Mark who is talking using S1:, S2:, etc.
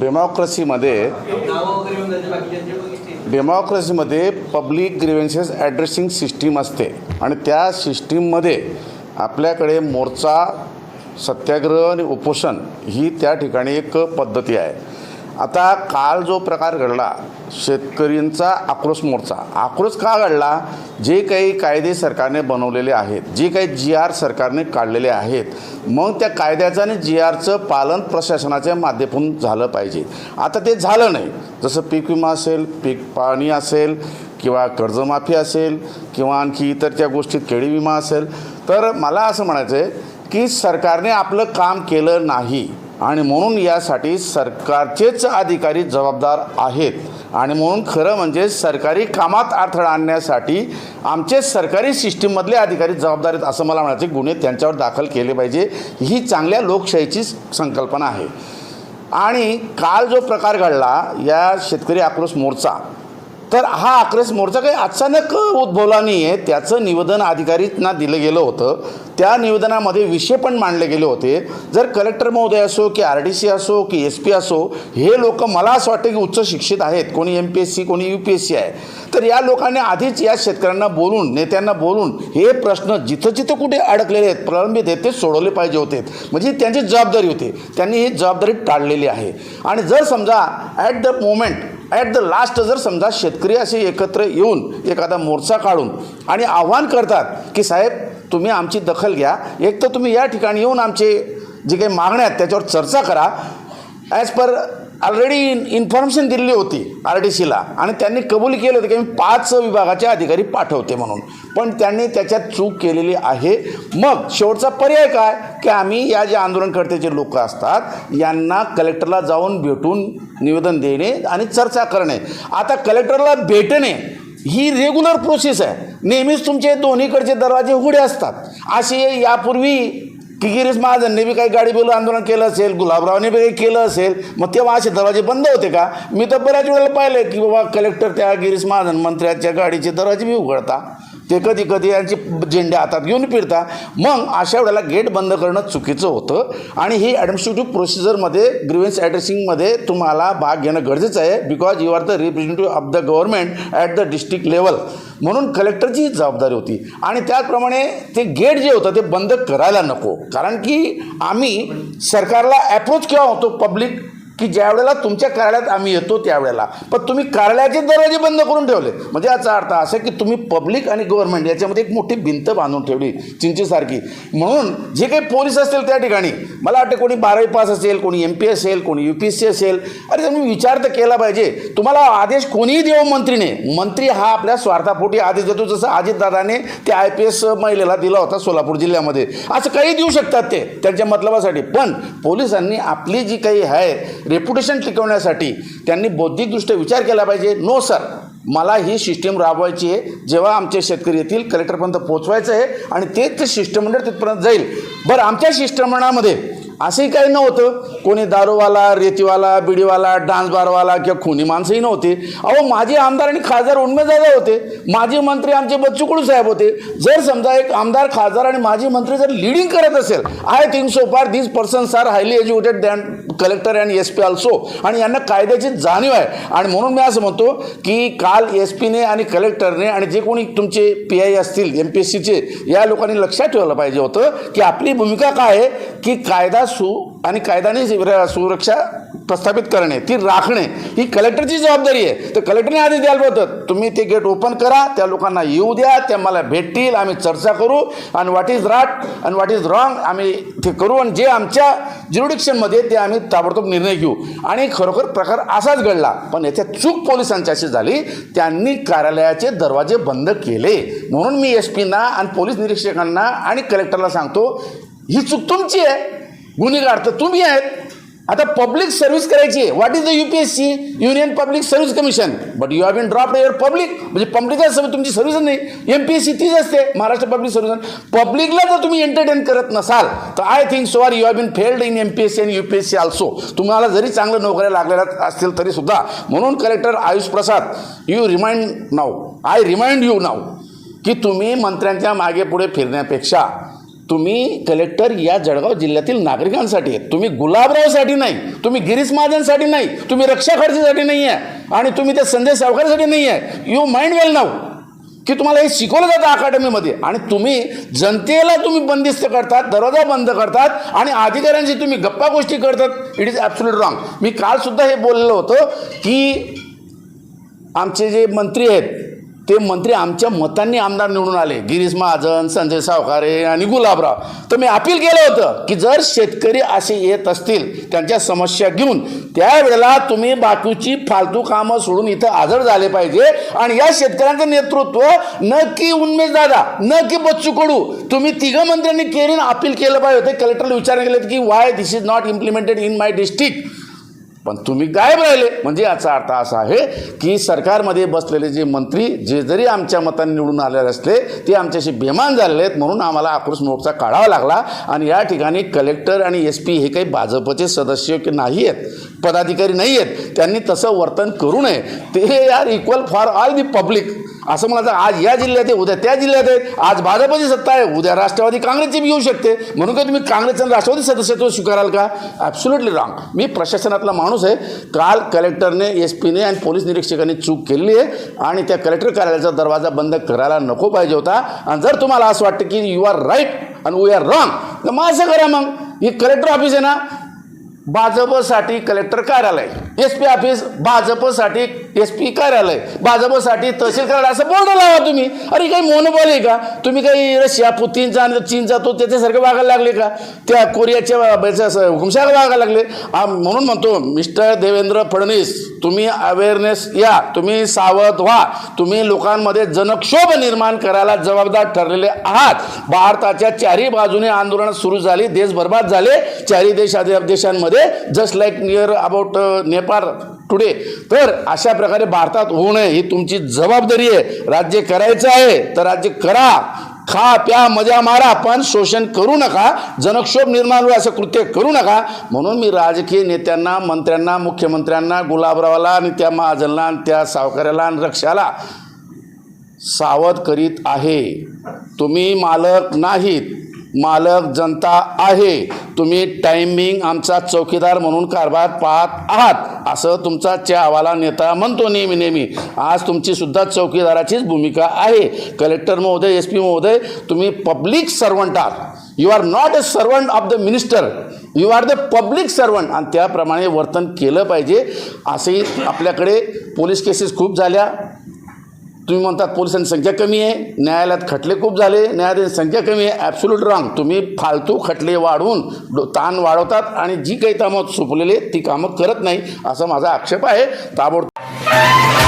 S1: डेमॉक्रसीमध्ये डेमॉक्रसीमध्ये public grievances addressing system असते. आणि त्या सिस्टीममध्ये आपल्याकडे मोर्चा सत्याग्रह आणि उपोषण ही त्या ठिकाणी एक पद्धती आहे. आता काल जो प्रकार घडला शेतकऱ्यांचा आक्रोश मोर्चा. आक्रोश का घडला? जे काही कायदे सरकारने बनवलेले आहेत जे काही जी आर सरकारने काढलेले आहेत मग त्या कायद्याचं आणि जी आरचं पालन प्रशासनाच्या माध्यमातून झालं पाहिजे. आता ते झालं नाही. जसं पीक विमा असेल पीक पाणी असेल किंवा कर्जमाफी असेल किंवा आणखी इतर त्या गोष्टीत केळी विमा असेल तर मला असं म्हणायचं आहे की सरकारने आपलं काम केलं नाही. आणि म्हणून यासाठी सरकारचेच अधिकारी जबाबदार आहेत. आणि म्हणून खरं म्हणजे सरकारी कामात अडथळा आणण्यासाठी आमचे सरकारी सिस्टीममधले अधिकारी जबाबदार आहेत असं मला म्हणायचं गुन्हे त्यांच्यावर दाखल केले पाहिजे. ही चांगल्या लोकशाहीची संकल्पना आहे. आणि काल जो प्रकार घडला या शेतकरी आक्रोश मोर्चा तर हा आक्रोश मोर्चा काही अचानक उद्भवला नाही आहे त्याचं निवेदन अधिकारींना दिलं गेलं होतं. त्या निवेदनामध्ये विषय पण मांडले गेले होते. जर कलेक्टर महोदय असो की आर डी सी असो की एस पी असो हे लोक मला असं वाटतं की उच्च शिक्षित आहेत. कोणी एम पी एस सी कोणी यू पी एस सी आहे. तर या लोकांनी आधीच या शेतकऱ्यांना बोलून नेत्यांना बोलून हे प्रश्न जिथं जिथं कुठे अडकलेले आहेत प्रलंबित आहेत ते सोडवले पाहिजे होते. म्हणजे त्यांची जबाबदारी होती. त्यांनी ही जबाबदारी टाळलेली आहे. आणि जर समजा at the moment at the last जर समजा शेतकरी असे एकत्र येऊन एखादा मोर्चा काढून आणि आव्हान करतात की साहेब तुम्ही आमची दखल घ्या. एक तर तुम्ही या ठिकाणी येऊन आमचे जे काही मागण्या आहेत त्याच्यावर चर्चा करा. As per already in information दिलेली होती आर डी सीला आणि त्यांनी कबूल केलं होतं की मी पाच विभागाचे अधिकारी पाठवते म्हणून. पण त्यांनी त्याच्यात चूक केलेली आहे. मग शेवटचा पर्याय काय? की आम्ही या जे आंदोलनकर्त्याचे लोक असतात यांना कलेक्टरला जाऊन भेटून निवेदन देणे आणि चर्चा करणे. आता कलेक्टरला भेटणे ही रेग्युलर प्रोसेस आहे. नेहमीच तुमचे दोन्हीकडचे दरवाजे उघडे असतात. असे यापूर्वी की गिरीश महाजनने बी काही गाडी बोलून आंदोलन केलं असेल गुलाबरावने बी काही केलं असेल मग तेव्हा असे दरवाजे बंद होते का? मी तर बऱ्याच वेळेला पाहिलं की बाबा कलेक्टर त्या गिरीश महाजन मंत्र्याच्या गाडीचे दरवाजे बी उघडता. ते कधी कधी यांचे झेंडे हातात घेऊन फिरता. मग अशा वेळेला गेट बंद करणं चुकीचं होतं. आणि ही ॲडमिनिस्ट्रेटिव्ह प्रोसिजरमध्ये ग्रीवेन्स ॲड्रेसिंगमध्ये तुम्हाला भाग घेणं गरजेचं आहे. Because you are the representative of the government at the district level म्हणून कलेक्टरची ही जबाबदारी होती. आणि त्याचप्रमाणे ते गेट जे होतं ते बंद करायला नको. कारण की आम्ही सरकारला ॲप्रोच केव्हा होतो पब्लिक की ज्या वेळेला तुमच्या कार्यालयात आम्ही येतो त्यावेळेला. पण तुम्ही कार्यालयाचे दरवाजे बंद करून ठेवले. म्हणजे याचा अर्थ असा की तुम्ही पब्लिक आणि गव्हर्नमेंट याच्यामध्ये एक मोठी भिंत बांधून ठेवली चिंचेसारखी. म्हणून जे काही पोलीस असतील त्या ठिकाणी मला वाटतं कोणी बारावी पास असेल कोणी एम पी असेल कोणी यू पी एस सी असेल अरे तुम्ही विचार तर केला पाहिजे. तुम्हाला आदेश कोणीही देव मंत्रीने. मंत्री हा आपल्या स्वार्थापोटी आदेश देतो जसं अजितदादाने ते आय पी एस महिलेला दिला होता सोलापूर जिल्ह्यामध्ये. असं काही देऊ शकतात ते त्यांच्या मतलबासाठी. पण पोलिसांनी आपली जी काही आहे रेप्युटेशन टिकवण्यासाठी त्यांनी बौद्धिकदृष्ट्या विचार केला पाहिजे. नो सर मला ही सिस्टीम राबवायची आहे. जेव्हा आमचे शेतकरी येतील कलेक्टरपर्यंत पोचवायचं आहे आणि तेच ते म्हणजे शिष्टमंडळ तिथपर्यंत जाईल. बरं आमच्या शिष्टमंडळामध्ये असंही काही नव्हतं. कोणी दारूवाला रेतीवाला बिडीवाला डान्स बारवाला किंवा खुनी माणसंही नव्हते. अहो माजी आमदार आणि खासदार उन्मेदादा होते. माजी मंत्री आमचे बच्चू साहेब होते. जर समजा एक आमदार खासदार आणि माजी मंत्री जर लिडिंग करत असेल I think so far these persons are highly educated than collector and S P also आणि यांना कायद्याची जाणीव आहे. आणि म्हणून मी असं म्हणतो की काल एस पीने आणि कलेक्टरने आणि जे कोणी तुमचे पी आय असतील एम पी एस सीचे या लोकांनी लक्षात ठेवलं पाहिजे होतं की आपली भूमिका काय आहे? की कायदा सु आणि कायदाने सुरक्षा प्रस्थापित करणे ती राखणे ही कलेक्टरची जबाबदारी आहे. तर कलेक्टरने आधी द्यायला होतं तुम्ही ते गेट ओपन करा त्या लोकांना येऊ द्या त्या मला भेटतील आम्ही चर्चा करू आणि व्हॉट इज राट आणि व्हॉट इज रॉंग आम्ही ते करू आणि जे आमच्या ज्युरिडिक्शनमध्ये ते आम्ही ताबडतोब निर्णय घेऊ. आणि खरोखर प्रकार असाच घडला. पण याच्यात चूक पोलिसांची अशी झाली त्यांनी कार्यालयाचे दरवाजे बंद केले. म्हणून मी एस पीना आणि पोलीस निरीक्षकांना आणि कलेक्टरला सांगतो ही चूक तुमची आहे. गुन्हेगार. तर तुम्ही आहेत. आता पब्लिक सर्व्हिस करायची आहे. What is the U P S C union public service commission but you have been drop your public म्हणजे पब्लिकच्या सर्व तुमची सर्व्हिस नाही. एम पी एस सी तीच असते. महाराष्ट्र पब्लिक सर्व्हिस पब्लिकला जर तुम्ही एंटरटेन करत नसाल तर I think so are you have been failed in M P S C and U P S C also तुम्हाला जरी चांगलं नोकऱ्या लागलेल्या असतील तरी सुद्धा. म्हणून collector Ayush Prasad you remind now I remind you नाव की तुम्ही मंत्र्यांच्या मागे पुढे फिरण्यापेक्षा तुम्ही कलेक्टर या जळगाव जिल्ह्यातील नागरिकांसाठी आहेत. तुम्ही गुलाबरावसाठी नाही तुम्ही गिरीश महाजनसाठी नाही तुम्ही रक्षा खडसेसाठी नाही आहे आणि तुम्ही त्या संजय सावकारासाठी नाही आहे यू माइंड वेल नाव की तुम्हाला हे शिकवलं जातं अकादमीमध्ये आणि तुम्ही जनतेला तुम्ही बंदिस्त करतात दरवाजा बंद करतात आणि अधिकाऱ्यांशी तुम्ही गप्पा गोष्टी करतात. इट इज ॲब्सोल्यूट रॉंग मी कालसुद्धा हे बोललेलं होतं की आमचे जे मंत्री आहेत ते मंत्री आमच्या मतांनी आमदार निवडून आले. गिरीश महाजन संजय सावकारे आणि गुलाबराव. तर मी अपील केलं होतं की जर शेतकरी असे येत असतील त्यांच्या समस्या घेऊन त्यावेळेला तुम्ही बाकीची फालतू कामं सोडून इथं हजर झाले पाहिजे आणि या शेतकऱ्यांचं नेतृत्व न की उन्मेष दादा न की बच्चू कडू. तुम्ही तिघं मंत्र्यांनी केरीन अपील केलं पाहिजे होते. कलेक्टरला विचार केले की why this is not implemented in my district पण तुम्ही गायब राहिले. म्हणजे याचा अर्थ असा आहे की सरकारमध्ये बसलेले जे मंत्री जे जरी आमच्या मताने निवडून आलेले असले ते आमच्याशी बेमान झालेले आहेत म्हणून आम्हाला आक्रोश मोर्चा काढावा लागला. आणि या ठिकाणी कलेक्टर आणि एस पी हे काही भाजपचे सदस्य की नाही आहेत पदाधिकारी नाही आहेत त्यांनी तसं वर्तन करू नये. ते are equal for all the public असं मला आज या जिल्ह्यात आहे उद्या त्या जिल्ह्यात आहे आज भाजपची सत्ता आहे उद्या राष्ट्रवादी काँग्रेसची बी येऊ शकते. म्हणून काय तुम्ही काँग्रेस आणि राष्ट्रवादी सदस्यत्व स्वीकाराल का? ॲब्सोल्युटली रॉंग मी प्रशासनातला माणूस आहे. काल कलेक्टरने एस पीने आणि पोलीस निरीक्षकांनी चूक केलेली आहे आणि त्या कलेक्टर कार्यालयाचा दरवाजा बंद करायला नको पाहिजे होता. आणि जर तुम्हाला असं वाटतं की यू आर राईट आणि वी आर रॉंग तर मग असं करा मग. ही कलेक्टर ऑफिस आहे ना भाजपसाठी कलेक्टर कार्यालय एस पी ऑफिस भाजपसाठी एस पी कार्यालय भाजपसाठी तहसील कार्यालय असं बोर्ड लावा तुम्ही. अरे काही मोनोबॉल आहे का? तुम्ही काही रशिया पुतीनचा आणि चीनचा तो त्याच्यासारखं वागायला लागले का? त्या कोरियाच्या असं हुकुमशाह वागायला लागले. म्हणून म्हणतो मिस्टर देवेंद्र फडणवीस तुम्ही अवेअरनेस या. तुम्ही सावध व्हा. तुम्ही लोकांमध्ये जनक्षोभ निर्माण करायला जबाबदार ठरलेले आहात. भारताच्या चारही बाजूने आंदोलनं सुरू झाली. देश बर्बाद झाले. चारही देश देशांमध्ये just like near about Nepal today तर अशा प्रकारे भारतात होऊ नये ही तुमची जबाबदारी आहे. राज्य करायचं आहे तर राज्य करा. खा प्या मजा मारा पण शोषण करू नका जनक्षोभ निर्माण होईल असं कृत्य करू नका. म्हणून मी राजकीय नेत्यांना मंत्र्यांना मुख्यमंत्र्यांना गुलाबरावाला आणि त्या महाजनला आणि त्या सावकाऱ्याला आणि रक्षाला सावध करीत आहे. तुम्ही मालक नाहीत. मालक जनता आहे. तुम्ही टायमिंग आमचा चौकीदार म्हणून कारभार पाहत आहात असं तुमचा च्या अहवाला नेता म्हणतो नेहमी नेहमी. आज तुमची सुद्धा चौकीदाराचीच भूमिका आहे. कलेक्टर महोदय एस पी महोदय तुम्ही पब्लिक सर्वंट आहात. You are not a servant of the minister you are the public servant आणि त्याप्रमाणे वर्तन केलं पाहिजे असेही आपल्याकडे पोलीस केसेस खूप झाल्या. तुम्ही म्हणतात पोलिसांची संख्या कमी आहे न्यायालयात खटले खूप झाले न्यायालयाची संख्या कमी आहे ॲब्सोल्यूट रॉंग तुम्ही फालतू खटले वाढवून ताण वाढवतात आणि जी काही कामं सुपलेली ती कामं करत नाही असा माझा आक्षेप आहे. ताबडतोब